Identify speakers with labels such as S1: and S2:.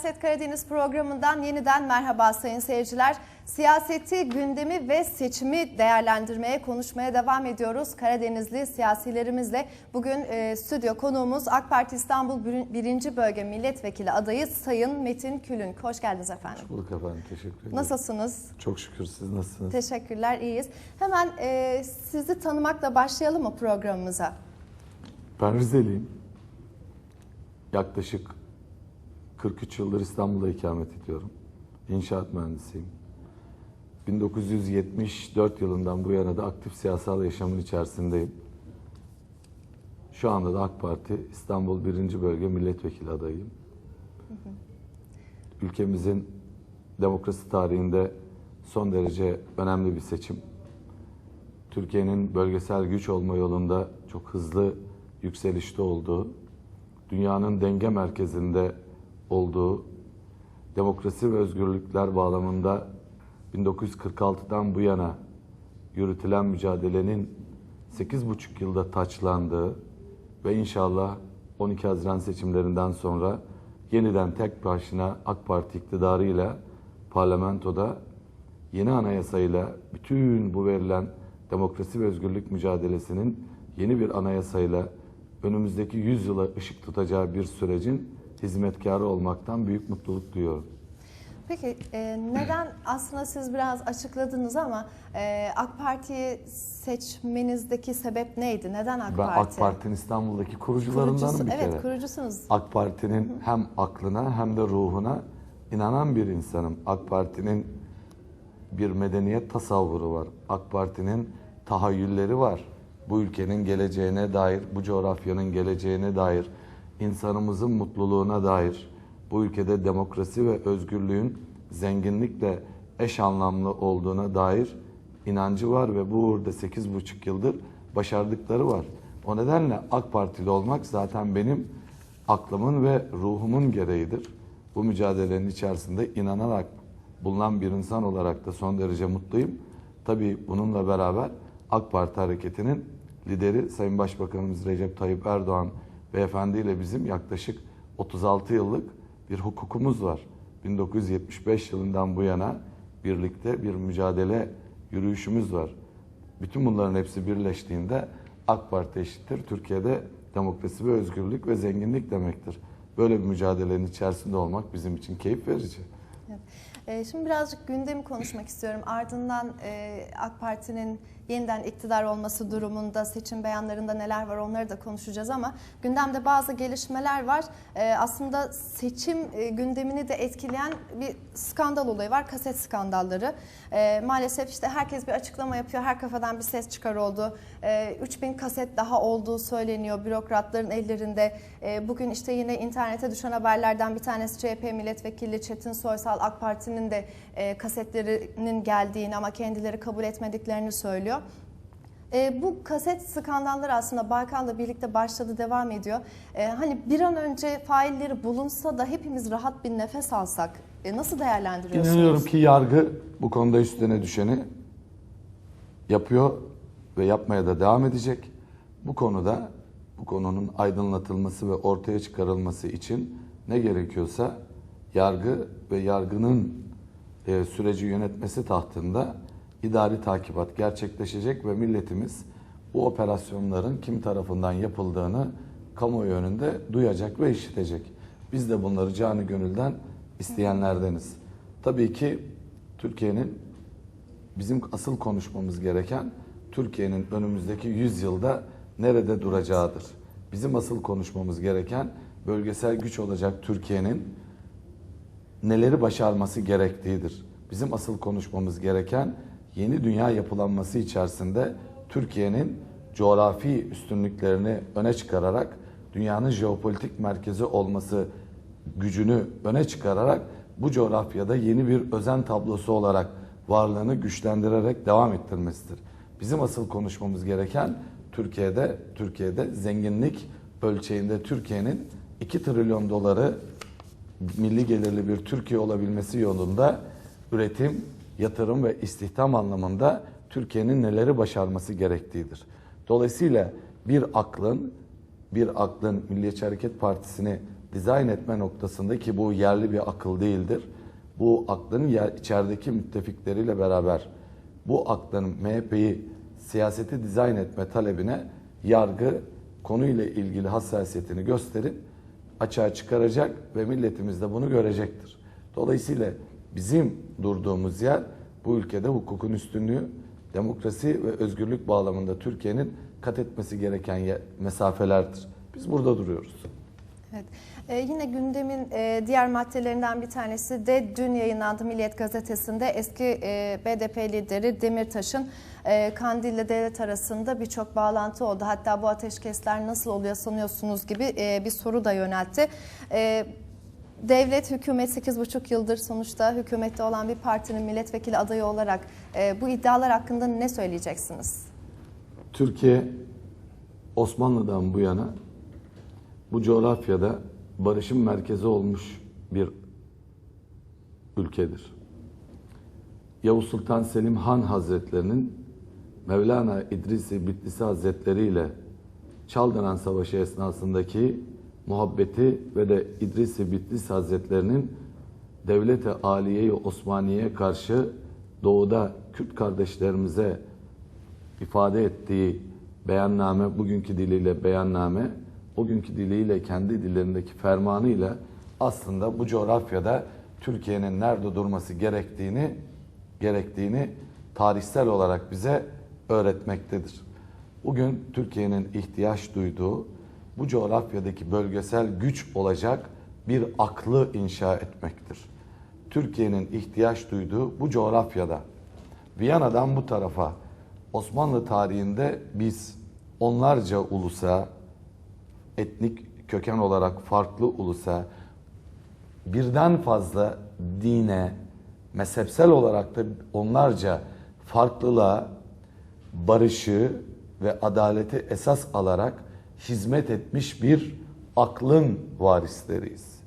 S1: Siyaset Karadeniz programından yeniden merhaba sayın seyirciler. Siyaseti, gündemi ve seçimi değerlendirmeye, konuşmaya devam ediyoruz. Karadenizli siyasilerimizle bugün e, stüdyo konuğumuz AK Parti İstanbul 1. Bölge Milletvekili adayı Sayın Metin Külün. Hoş geldiniz efendim.
S2: Hoş bulduk efendim. Teşekkür ederim.
S1: Nasılsınız?
S2: Çok şükür siz nasılsınız?
S1: Teşekkürler, iyiyiz. Hemen e, sizi tanımakla başlayalım mı programımıza?
S2: Ben Rizeliyim. Yaklaşık 43 yıldır İstanbul'da ikamet ediyorum. İnşaat mühendisiyim. 1974 yılından bu yana da aktif siyasal yaşamın içerisindeyim. Şu anda da AK Parti İstanbul 1. Bölge Milletvekili adayıyım. Ülkemizin demokrasi tarihinde son derece önemli bir seçim. Türkiye'nin bölgesel güç olma yolunda çok hızlı yükselişte olduğu, dünyanın denge merkezinde olduğu, demokrasi ve özgürlükler bağlamında 1946'dan bu yana yürütülen mücadelenin 8,5 yılda taçlandığı ve inşallah 12 Haziran seçimlerinden sonra yeniden tek başına AK Parti iktidarıyla parlamentoda yeni anayasayla bütün bu verilen demokrasi ve özgürlük mücadelesinin yeni bir anayasayla önümüzdeki 100 yıla ışık tutacağı bir sürecin hizmetkarı olmaktan büyük mutluluk duyuyorum.
S1: Peki e, neden aslında siz biraz açıkladınız ama e, AK Parti'yi seçmenizdeki sebep neydi? Neden AK
S2: Ben
S1: Parti?
S2: AK Parti'nin İstanbul'daki kurucularındanım
S1: Kurucusu-
S2: bir kere.
S1: Evet kurucusunuz.
S2: AK Parti'nin hem aklına hem de ruhuna inanan bir insanım. AK Parti'nin bir medeniyet tasavvuru var. AK Parti'nin tahayyülleri var. Bu ülkenin geleceğine dair, bu coğrafyanın geleceğine dair, insanımızın mutluluğuna dair, bu ülkede demokrasi ve özgürlüğün zenginlikle eş anlamlı olduğuna dair inancı var ve bu uğurda 8,5 yıldır başardıkları var. O nedenle AK Partili olmak zaten benim aklımın ve ruhumun gereğidir. Bu mücadelenin içerisinde inanarak bulunan bir insan olarak da son derece mutluyum. Tabii bununla beraber AK Parti hareketinin lideri Sayın Başbakanımız Recep Tayyip Erdoğan beyefendi ile bizim yaklaşık 36 yıllık bir hukukumuz var. 1975 yılından bu yana birlikte bir mücadele yürüyüşümüz var. Bütün bunların hepsi birleştiğinde AK Parti eşittir. Türkiye'de demokrasi ve özgürlük ve zenginlik demektir. Böyle bir mücadelenin içerisinde olmak bizim için keyif verici.
S1: Evet. E, Şimdi birazcık gündemi konuşmak istiyorum. Ardından e, AK Parti'nin yeniden iktidar olması durumunda seçim beyanlarında neler var onları da konuşacağız ama gündemde bazı gelişmeler var. E, Aslında seçim e, gündemini de etkileyen bir skandal olayı var. Kaset skandalları. E, Maalesef işte herkes bir açıklama yapıyor. Her kafadan bir ses çıkar oldu. E, 3000 kaset daha olduğu söyleniyor bürokratların ellerinde. Bugün işte yine internete düşen haberlerden bir tanesi CHP milletvekili Çetin Soysal AK Parti'nin de e, kasetlerinin geldiğini ama kendileri kabul etmediklerini söylüyor. E, bu kaset skandalları aslında Balkan'la birlikte başladı, devam ediyor. E, hani bir an önce failleri bulunsa da hepimiz rahat bir nefes alsak e, nasıl değerlendiriyorsunuz?
S2: İnanıyorum ki yargı bu konuda üstüne düşeni yapıyor ve yapmaya da devam edecek. Bu konuda bu konunun aydınlatılması ve ortaya çıkarılması için ne gerekiyorsa yargı ve yargının e, süreci yönetmesi tahtında idari takibat gerçekleşecek ve milletimiz bu operasyonların kim tarafından yapıldığını kamuoyu önünde duyacak ve işitecek. Biz de bunları canı gönülden isteyenlerdeniz. Tabii ki Türkiye'nin bizim asıl konuşmamız gereken Türkiye'nin önümüzdeki 100 yılda nerede duracağıdır. Bizim asıl konuşmamız gereken bölgesel güç olacak Türkiye'nin neleri başarması gerektiğidir. Bizim asıl konuşmamız gereken yeni dünya yapılanması içerisinde Türkiye'nin coğrafi üstünlüklerini öne çıkararak dünyanın jeopolitik merkezi olması gücünü öne çıkararak bu coğrafyada yeni bir özen tablosu olarak varlığını güçlendirerek devam ettirmesidir. Bizim asıl konuşmamız gereken Türkiye'de Türkiye'de zenginlik ölçeğinde Türkiye'nin 2 trilyon doları milli gelirli bir Türkiye olabilmesi yolunda üretim, yatırım ve istihdam anlamında Türkiye'nin neleri başarması gerektiğidir. Dolayısıyla bir aklın bir aklın Milliyetçi Hareket Partisi'ni dizayn etme noktasında ki bu yerli bir akıl değildir. Bu aklın yer, içerideki müttefikleriyle beraber bu aklın MHP'yi siyaseti dizayn etme talebine yargı konuyla ilgili hassasiyetini gösterip açığa çıkaracak ve milletimiz de bunu görecektir. Dolayısıyla bizim durduğumuz yer bu ülkede hukukun üstünlüğü, demokrasi ve özgürlük bağlamında Türkiye'nin kat etmesi gereken mesafelerdir. Biz burada duruyoruz.
S1: Evet. Ee, yine gündemin e, diğer maddelerinden bir tanesi de dün yayınlandı Milliyet Gazetesi'nde eski e, BDP lideri Demirtaş'ın e, Kandil ile devlet arasında birçok bağlantı oldu. Hatta bu ateşkesler nasıl oluyor sanıyorsunuz gibi e, bir soru da yöneltti. E, devlet, hükümet 8,5 yıldır sonuçta hükümette olan bir partinin milletvekili adayı olarak e, bu iddialar hakkında ne söyleyeceksiniz?
S2: Türkiye Osmanlı'dan bu yana bu coğrafyada barışın merkezi olmuş bir ülkedir. Yavuz Sultan Selim Han Hazretlerinin Mevlana İdrisi Bitlisi Hazretleri ile Çaldıran Savaşı esnasındaki muhabbeti ve de İdrisi Bitlis Hazretlerinin Devlet-i Aliye-i Osmaniye'ye karşı doğuda Kürt kardeşlerimize ifade ettiği beyanname, bugünkü diliyle beyanname, o günkü diliyle kendi dillerindeki fermanıyla aslında bu coğrafyada Türkiye'nin nerede durması gerektiğini gerektiğini tarihsel olarak bize öğretmektedir. Bugün Türkiye'nin ihtiyaç duyduğu bu coğrafyadaki bölgesel güç olacak bir aklı inşa etmektir. Türkiye'nin ihtiyaç duyduğu bu coğrafyada Viyana'dan bu tarafa Osmanlı tarihinde biz onlarca ulusa, etnik köken olarak farklı ulusa, birden fazla dine, mezhepsel olarak da onlarca farklılığa, barışı ve adaleti esas alarak hizmet etmiş bir aklın varisleriyiz.